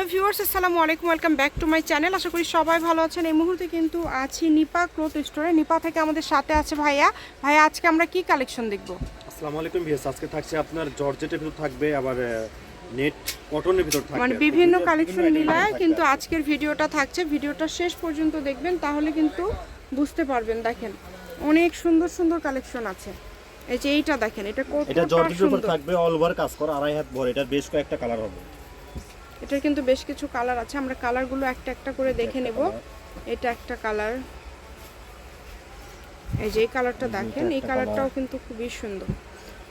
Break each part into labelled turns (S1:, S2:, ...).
S1: Hello viewers আসসালামু আলাইকুম welcome back to my channel. আশা করি সবাই ভালো আছেন। এই মুহূর্তে কিন্তু আছি নিপা ক্লোথ স্টোরে। নিপা থেকে আমাদের সাথে আছে ভাইয়া। ভাইয়া আজকে আমরা কি কালেকশন দেখব?
S2: আসসালামু আলাইকুম ভিউয়ার্স আজকে থাকছে আপনার জর্জেটের ভিতর থাকবে আবার নেট কটনের ভিতর থাকবে।
S1: মানে বিভিন্ন কালেকশন মিলায় কিন্তু আজকের ভিডিওটা থাকছে। ভিডিওটা শেষ পর্যন্ত দেখবেন তাহলে কিন্তু বুঝতে পারবেন। দেখেন অনেক সুন্দর সুন্দর কালেকশন আছে। এই যে এইটা দেখেন এটা
S2: কত
S1: এটা
S2: জর্জেটের উপর থাকবে অল ওভার কাজ করা আড়াই হাত বড় এটার বেশ কয়েকটা কালার হবে।
S1: এটার কিন্তু বেশ কিছু কালার আছে। আমরা কালারগুলো একটা একটা করে দেখে নেব। এটা একটা কালার এই যে এই কালারটা দেখেন এই কালারটাও কিন্তু খুবই সুন্দর।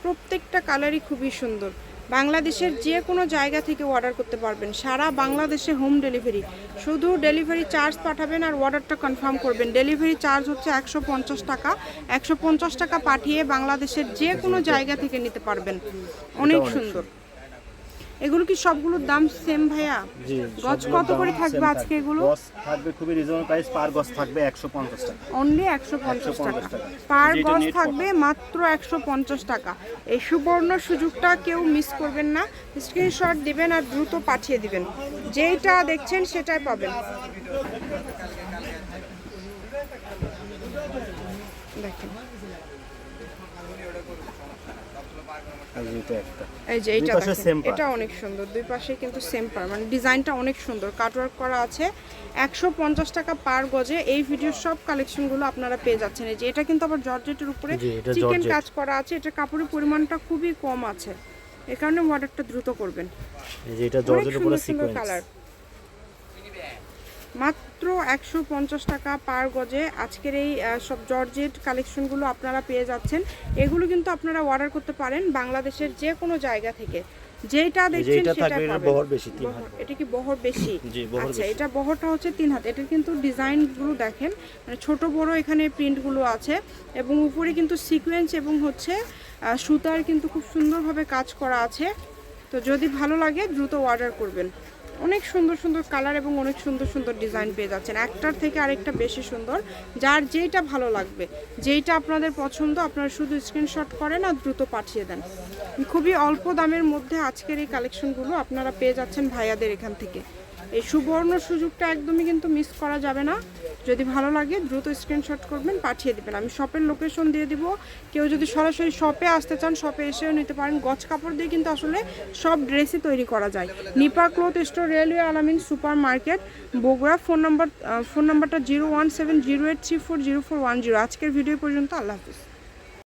S1: প্রত্যেকটা কালারই খুবই সুন্দর। বাংলাদেশের যে কোনো জায়গা থেকে অর্ডার করতে পারবেন। সারা বাংলাদেশে হোম ডেলিভারি শুধু ডেলিভারি চার্জ পাঠাবেন আর অর্ডারটা কনফার্ম করবেন। ডেলিভারি চার্জ হচ্ছে একশো পঞ্চাশ টাকা। একশো পঞ্চাশ টাকা পাঠিয়ে বাংলাদেশের যে কোনো জায়গা থেকে নিতে পারবেন। অনেক সুন্দর। এগুলো কি সবগুলোর দাম সেম ভাইয়া?
S2: জি
S1: গজ কত করে থাকবে আজকে এগুলো?
S2: গজ থাকবে খুবই রিজনেবল প্রাইস পার গজ থাকবে 150 টাকা।
S1: অনলি একশো পঞ্চাশ টাকা।
S2: 150 টাকা।
S1: পার গজ থাকবে মাত্র একশো পঞ্চাশ টাকা। এই সুবর্ণ সুযোগটা কেউ মিস করবেন না। স্ক্রিনশট দিবেন আর দ্রুত পাঠিয়ে দিবেন। যেইটা দেখছেন সেটাই পাবেন। দেখেন। এই যে এইটা
S2: দুই পাশে
S1: দেখেন
S2: same part।
S1: এটা অনেক সুন্দর দুই পাশে কিন্তু সেম পার মানে ডিজাইনটা অনেক সুন্দর কাটওয়ার্ক করা আছে। একশো পঞ্চাশ টাকা পার গজে এই ভিডিওর সব কালেকশনগুলো আপনারা পেয়ে যাচ্ছেন। এই যে এটা কিন্তু আবার জর্জেটের উপরে চিকেন কাজ করা আছে এটা কাপড়ের পরিমাণটা খুবই কম আছে। এ কারণে অর্ডারটা দ্রুত করবেন।
S2: এই যে এটা জর্জেটের উপরে সিকোয়েন্স
S1: কালার মাত্র একশো পঞ্চাশ টাকা পার গজে আজকের এই সব জর্জেট কালেকশনগুলো আপনারা পেয়ে যাচ্ছেন। এগুলো কিন্তু আপনারা অর্ডার করতে পারেন বাংলাদেশের যে কোনো জায়গা থেকে। যেটা দেখছেন
S2: এটা
S1: সেটা
S2: এটা বহর বেশি তিন হাত।
S1: এটা কি বহর বেশি?
S2: জি, বহর
S1: আচ্ছা এটা বহরটা হচ্ছে তিন হাত। এটার কিন্তু ডিজাইনগুলো দেখেন। মানে ছোট বড় এখানে প্রিন্টগুলো আছে। এবং উপরে কিন্তু সিকোয়েন্স এবং হচ্ছে সুতার কিন্তু খুব সুন্দরভাবে কাজ করা আছে। তো যদি ভালো লাগে দ্রুত অর্ডার করবেন। অনেক সুন্দর সুন্দর কালার এবং অনেক সুন্দর সুন্দর ডিজাইন পেয়ে যাচ্ছেন। একটার থেকে আরেকটা বেশি সুন্দর। যার যেইটা ভালো লাগবে, যেইটা আপনাদের পছন্দ, আপনারা শুধু স্ক্রিনশট করেন আর দ্রুত পাঠিয়ে দেন। খুবই অল্প দামের মধ্যে আজকের এই কালেকশনগুলো আপনারা পেয়ে যাচ্ছেন ভাইয়াদের এখান থেকে। এই সুবর্ণ সুযোগটা একদমই কিন্তু মিস করা যাবে না। যদি ভালো লাগে, দ্রুত স্ক্রিনশট করবেন, পাঠিয়ে দেবেন। আমি শপের লোকেশন দিয়ে দিব। কেউ যদি সরাসরি শপে আসতে চান শপে এসেও নিতে পারেন। গছ কাপড় দিয়ে কিন্তু আসলে সব ড্রেসই তৈরি করা যায়। Nipa cloth store, railway Alamin super market Bogura. Phone number phone নাম্বারটা zero one seven zero eight three four zero four one zero আজকের ভিডিও পর্যন্ত। আল্লাহ হাফিজ।